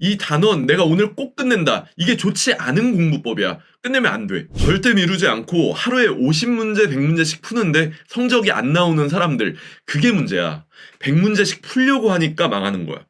이 단원 내가 오늘 꼭 끝낸다. 이게 좋지 않은 공부법이야. 끝내면 안 돼. 절대 미루지 않고 하루에 50문제, 100문제씩 푸는데 성적이 안 나오는 사람들. 그게 문제야. 100문제씩 풀려고 하니까 망하는 거야.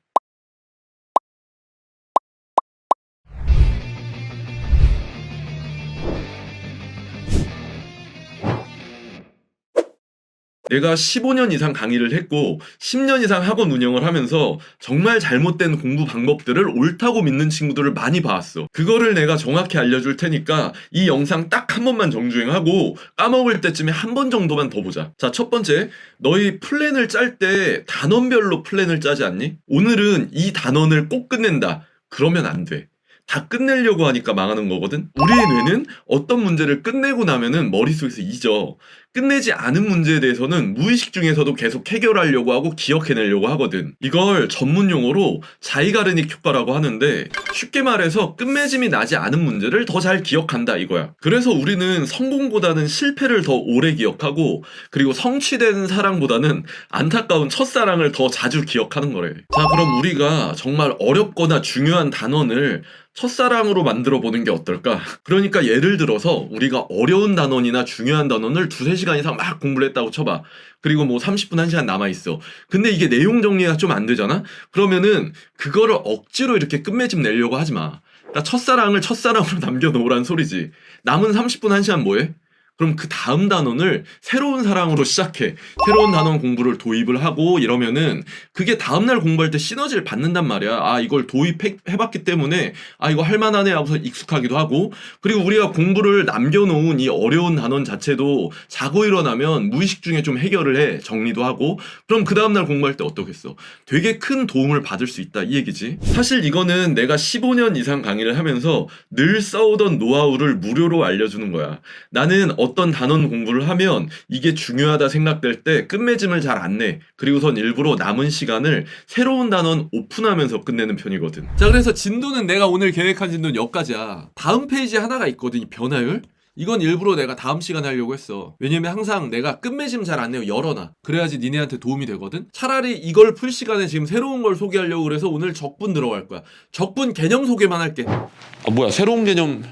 내가 15년 이상 강의를 했고 10년 이상 학원 운영을 하면서 정말 잘못된 공부 방법들을 옳다고 믿는 친구들을 많이 봐왔어. 그거를 내가 정확히 알려줄 테니까 이 영상 딱 한 번만 정주행하고 까먹을 때쯤에 한 번 정도만 더 보자. 자, 첫 번째. 너희 플랜을 짤 때 단원별로 플랜을 짜지 않니? 오늘은 이 단원을 꼭 끝낸다. 그러면 안 돼. 다 끝내려고 하니까 망하는 거거든? 우리의 뇌는 어떤 문제를 끝내고 나면은 머릿속에서 잊어. 끝내지 않은 문제에 대해서는 무의식 중에서도 계속 해결하려고 하고 기억해내려고 하거든. 이걸 전문 용어로 자이가르닉 효과라고 하는데 쉽게 말해서 끝맺음이 나지 않은 문제를 더 잘 기억한다 이거야. 그래서 우리는 성공보다는 실패를 더 오래 기억하고 그리고 성취된 사랑보다는 안타까운 첫사랑을 더 자주 기억하는 거래. 자, 그럼 우리가 정말 어렵거나 중요한 단원을 첫사랑으로 만들어 보는 게 어떨까? 그러니까 예를 들어서 우리가 어려운 단원이나 중요한 단원을 두세 시간 이상 막 공부를 했다고 쳐봐. 그리고 뭐 30분, 1시간 남아있어. 근데 이게 내용 정리가 좀 안 되잖아? 그러면은 그거를 억지로 이렇게 끝맺음 내려고 하지 마. 그러니까 첫사랑을 첫사랑으로 남겨놓으란 소리지. 남은 30분, 1시간 뭐해? 그럼 그 다음 단원을 새로운 사랑으로 시작해. 새로운 단원 공부를 도입을 하고 이러면은 그게 다음날 공부할 때 시너지를 받는단 말이야. 아, 이걸 도입해봤기 때문에 아, 이거 할만하네 하고서 익숙하기도 하고 그리고 우리가 공부를 남겨놓은 이 어려운 단원 자체도 자고 일어나면 무의식 중에 좀 해결을 해. 정리도 하고 그럼 그 다음날 공부할 때 어떻겠어? 되게 큰 도움을 받을 수 있다. 이 얘기지. 사실 이거는 내가 15년 이상 강의를 하면서 늘 써오던 노하우를 무료로 알려주는 거야. 나는 어떤 단원 공부를 하면 이게 중요하다 생각될 때 끝맺음을 잘 안 내. 그리고선 일부러 남은 시간을 새로운 단원 오픈하면서 끝내는 편이거든. 자 그래서 진도는 내가 오늘 계획한 진도는 여기까지야. 다음 페이지에 하나가 있거든 이 변화율? 이건 일부러 내가 다음 시간에 하려고 했어. 왜냐면 항상 내가 끝맺음 잘안 내고 열어놔 그래야지 니네한테 도움이 되거든. 차라리 이걸 풀 시간에 지금 새로운 걸 소개하려고 그래서 오늘 적분 들어갈 거야. 적분 개념 소개만 할게. 아 뭐야 새로운 개념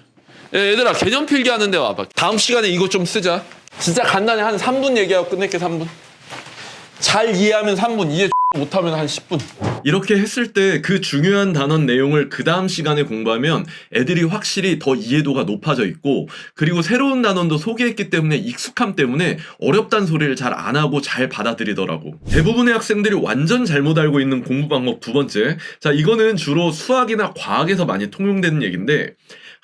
야, 얘들아 개념 필기 하는데 와봐. 다음 시간에 이거 좀 쓰자. 진짜 간단히 한 3분 얘기하고 끝낼게 3분. 잘 이해하면 3분 이해 못하면 한 10분. 이렇게 했을 때 그 중요한 단원 내용을 그 다음 시간에 공부하면 애들이 확실히 더 이해도가 높아져 있고 그리고 새로운 단원도 소개했기 때문에 익숙함 때문에 어렵단 소리를 잘 안 하고 잘 받아들이더라고. 대부분의 학생들이 완전 잘못 알고 있는 공부 방법 두 번째. 자, 이거는 주로 수학이나 과학에서 많이 통용되는 얘기인데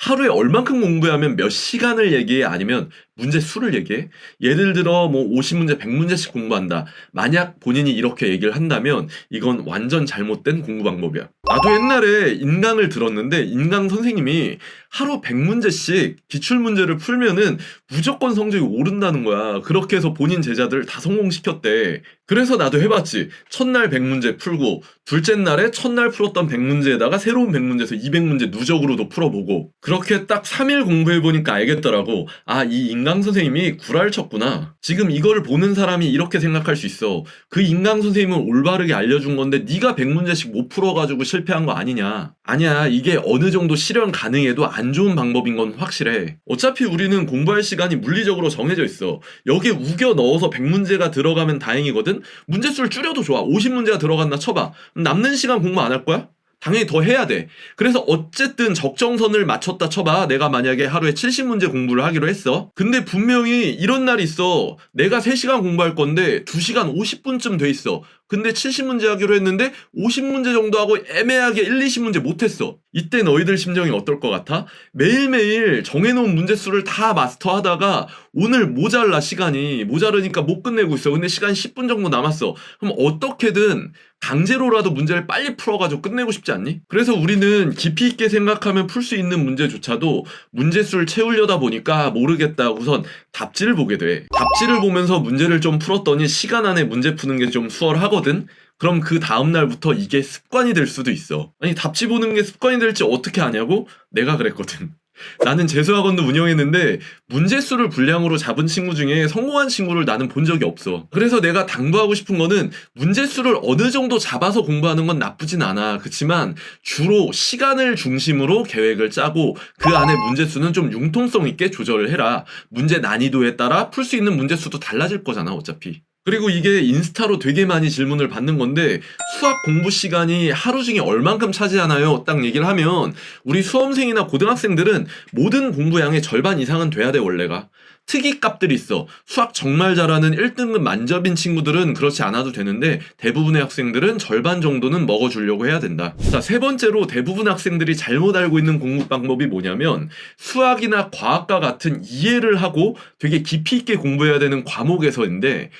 하루에 얼만큼 공부하면 몇 시간을 얘기해? 아니면 문제 수를 얘기해? 예를 들어 뭐 50문제, 100문제씩 공부한다. 만약 본인이 이렇게 얘기를 한다면 이건 완전 잘못된 공부 방법이야. 나도 옛날에 인강을 들었는데 인강 선생님이 하루 100문제씩 기출문제를 풀면은 무조건 성적이 오른다는 거야. 그렇게 해서 본인 제자들 다 성공시켰대. 그래서 나도 해봤지. 첫날 100문제 풀고 둘째 날에 첫날 풀었던 100문제에다가 새로운 100문제에서 200문제 누적으로도 풀어보고 그렇게 딱 3일 공부해보니까 알겠더라고. 아, 이 인강 선생님이 구랄 쳤구나. 지금 이거를 보는 사람이 이렇게 생각할 수 있어. 그 인강 선생님은 올바르게 알려준 건데 네가 100문제씩 못 풀어가지고 실패한 거 아니냐. 아니야. 이게 어느 정도 실현 가능해도 안 좋은 방법인 건 확실해. 어차피 우리는 공부할 시간이 물리적으로 정해져 있어. 여기에 우겨 넣어서 100문제가 들어가면 다행이거든? 문제수를 줄여도 좋아. 50문제가 들어갔나 쳐봐. 남는 시간 공부 안 할 거야? 당연히 더 해야 돼. 그래서 어쨌든 적정선을 맞췄다 쳐봐. 내가 만약에 하루에 70문제 공부를 하기로 했어. 근데 분명히 이런 날이 있어. 내가 3시간 공부할 건데 2시간 50분쯤 돼 있어. 근데 70문제 하기로 했는데 50문제 정도 하고 애매하게 1, 20문제 못했어. 이때 너희들 심정이 어떨 것 같아? 매일매일 정해놓은 문제수를 다 마스터하다가 오늘 모자라 시간이 모자르니까 못 끝내고 있어. 근데 시간 10분 정도 남았어. 그럼 어떻게든 강제로라도 문제를 빨리 풀어가지고 끝내고 싶지 않니? 그래서 우리는 깊이 있게 생각하면 풀 수 있는 문제조차도 문제수를 채우려다 보니까 모르겠다 우선 답지를 보게 돼. 답지를 보면서 문제를 좀 풀었더니 시간 안에 문제 푸는 게 좀 수월 하거든? 그럼 그 다음날부터 이게 습관이 될 수도 있어. 아니, 답지 보는 게 습관이 될지 어떻게 아냐고? 내가 그랬거든. 나는 재수학원도 운영했는데 문제수를 분량으로 잡은 친구 중에 성공한 친구를 나는 본 적이 없어. 그래서 내가 당부하고 싶은 거는 문제수를 어느 정도 잡아서 공부하는 건 나쁘진 않아. 그렇지만 주로 시간을 중심으로 계획을 짜고 그 안에 문제수는 좀 융통성 있게 조절을 해라. 문제 난이도에 따라 풀 수 있는 문제수도 달라질 거잖아, 어차피. 그리고 이게 인스타로 되게 많이 질문을 받는 건데 수학 공부 시간이 하루 중에 얼만큼 차지하나요? 딱 얘기를 하면 우리 수험생이나 고등학생들은 모든 공부량의 절반 이상은 돼야 돼 원래가. 특이 값들이 있어. 수학 정말 잘하는 1등급 만점인 친구들은 그렇지 않아도 되는데 대부분의 학생들은 절반 정도는 먹어주려고 해야 된다. 자 세 번째로 대부분 학생들이 잘못 알고 있는 공부 방법이 뭐냐면 수학이나 과학과 같은 이해를 하고 되게 깊이 있게 공부해야 되는 과목에서인데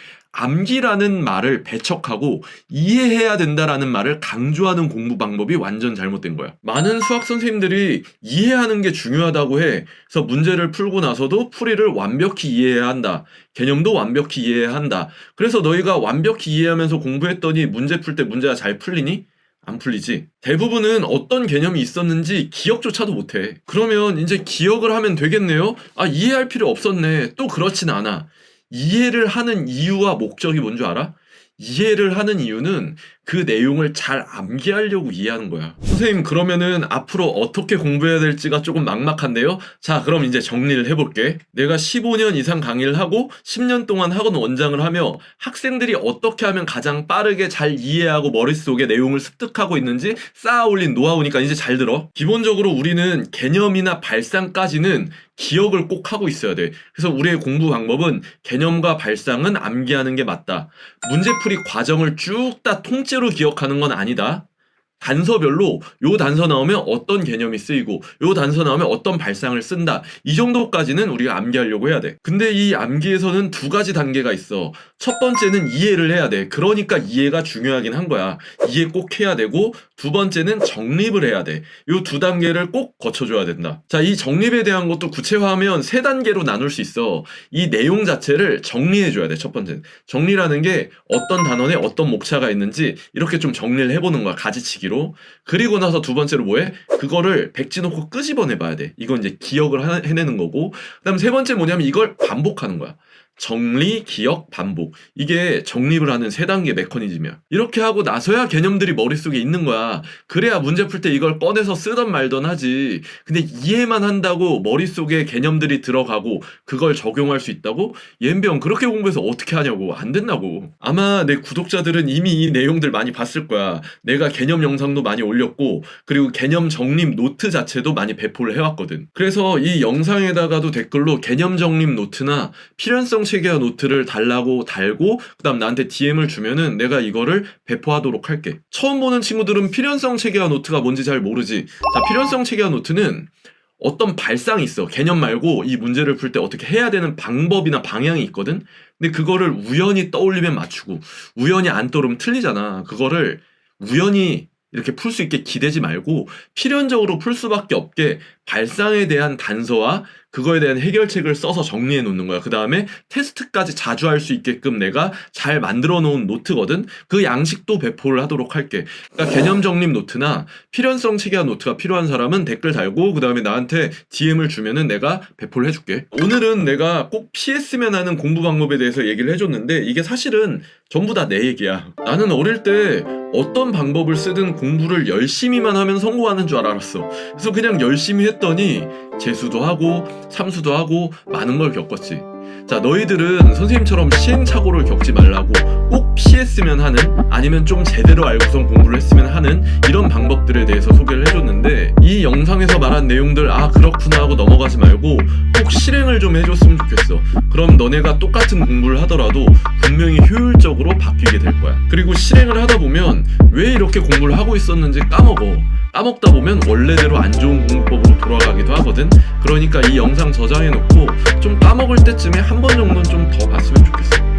암기라는 말을 배척하고 이해해야 된다라는 말을 강조하는 공부 방법이 완전 잘못된 거야. 많은 수학 선생님들이 이해하는 게 중요하다고 해. 그래서 문제를 풀고 나서도 풀이를 완벽히 이해해야 한다. 개념도 완벽히 이해해야 한다. 그래서 너희가 완벽히 이해하면서 공부했더니 문제 풀 때 문제가 잘 풀리니? 안 풀리지. 대부분은 어떤 개념이 있었는지 기억조차도 못해. 그러면 이제 기억을 하면 되겠네요? 아, 이해할 필요 없었네. 또 그렇진 않아. 이해를 하는 이유와 목적이 뭔 줄 알아? 이해를 하는 이유는 그 내용을 잘 암기하려고 이해하는 거야. 선생님, 그러면은 앞으로 어떻게 공부해야 될지가 조금 막막한데요? 자, 그럼 이제 정리를 해볼게. 내가 15년 이상 강의를 하고 10년 동안 학원 원장을 하며 학생들이 어떻게 하면 가장 빠르게 잘 이해하고 머릿속에 내용을 습득하고 있는지 쌓아 올린 노하우니까 이제 잘 들어. 기본적으로 우리는 개념이나 발상까지는 기억을 꼭 하고 있어야 돼. 그래서 우리의 공부 방법은 개념과 발상은 암기하는 게 맞다. 문제풀이 과정을 쭉 다 통째로 기억하는 건 아니다. 단서별로 요 단서 나오면 어떤 개념이 쓰이고 요 단서 나오면 어떤 발상을 쓴다. 이 정도까지는 우리가 암기하려고 해야 돼. 근데 이 암기에서는 두 가지 단계가 있어. 첫 번째는 이해를 해야 돼. 그러니까 이해가 중요하긴 한 거야. 이해 꼭 해야 되고 두 번째는 정립을 해야 돼. 요 두 단계를 꼭 거쳐줘야 된다. 자, 이 정립에 대한 것도 구체화하면 세 단계로 나눌 수 있어. 이 내용 자체를 정리해줘야 돼. 첫 번째는 정리라는 게 어떤 단원에 어떤 목차가 있는지 이렇게 좀 정리를 해보는 거야. 가지치기로. 그리고 나서 두 번째로 뭐해? 그거를 백지 놓고 끄집어내 봐야 돼. 이건 이제 기억을 하- 해내는 거고. 그다음 세 번째 뭐냐면 이걸 반복하는 거야. 정리, 기억, 반복. 이게 정립을 하는 세 단계 메커니즘이야. 이렇게 하고 나서야 개념들이 머릿속에 있는 거야. 그래야 문제 풀 때 이걸 꺼내서 쓰던 말던 하지. 근데 이해만 한다고 머릿속에 개념들이 들어가고 그걸 적용할 수 있다고? 옌병 그렇게 공부해서 어떻게 하냐고. 안 된다고. 아마 내 구독자들은 이미 이 내용들 많이 봤을 거야. 내가 개념 영상도 많이 올렸고 그리고 개념 정립 노트 자체도 많이 배포를 해왔거든. 그래서 이 영상에다가도 댓글로 개념 정립 노트나 필연성 체계화 노트를 달라고 달고 그다음 나한테 DM을 주면은 내가 이거를 배포하도록 할게. 처음 보는 친구들은 필연성 체계화 노트가 뭔지 잘 모르지. 자, 필연성 체계화 노트는 어떤 발상이 있어. 개념 말고 이 문제를 풀 때 어떻게 해야 되는 방법이나 방향이 있거든. 근데 그거를 우연히 떠올리면 맞추고 우연히 안 떠오르면 틀리잖아. 그거를 우연히 이렇게 풀 수 있게 기대지 말고 필연적으로 풀 수밖에 없게 발상에 대한 단서와 그거에 대한 해결책을 써서 정리해 놓는 거야. 그 다음에 테스트까지 자주 할 수 있게끔 내가 잘 만들어 놓은 노트거든. 그 양식도 배포를 하도록 할게. 그러니까 개념 정립 노트나 필연성 체계화 노트가 필요한 사람은 댓글 달고 그 다음에 나한테 DM을 주면은 내가 배포를 해줄게. 오늘은 내가 꼭 피했으면 하는 공부 방법에 대해서 얘기를 해줬는데 이게 사실은 전부 다 내 얘기야. 나는 어릴 때 어떤 방법을 쓰든 공부를 열심히만 하면 성공하는 줄 알았어. 그래서 그냥 열심히 했더니 재수도 하고 삼수도 하고 많은 걸 겪었지. 자, 너희들은 선생님처럼 시행착오를 겪지 말라고 꼭 피했으면 하는 아니면 좀 제대로 알고선 공부를 했으면 하는 이런 방법들에 대해서 소개를 해줬는데 이 영상에서 말한 내용들 아 그렇구나 하고 넘어가지 말고 꼭 실행을 좀 해줬으면 좋겠어. 그럼 너네가 똑같은 공부를 하더라도 분명히 효율적으로 바뀌게 될 거야. 그리고 실행을 하다 보면 왜 이렇게 공부를 하고 있었는지 까먹어. 까먹다 보면 원래대로 안 좋은 공부법으로 돌아가기도 하거든. 그러니까 이 영상 저장해 놓고 좀 까먹을 때쯤에 한 번 정도는 좀 더 봤으면 좋겠어.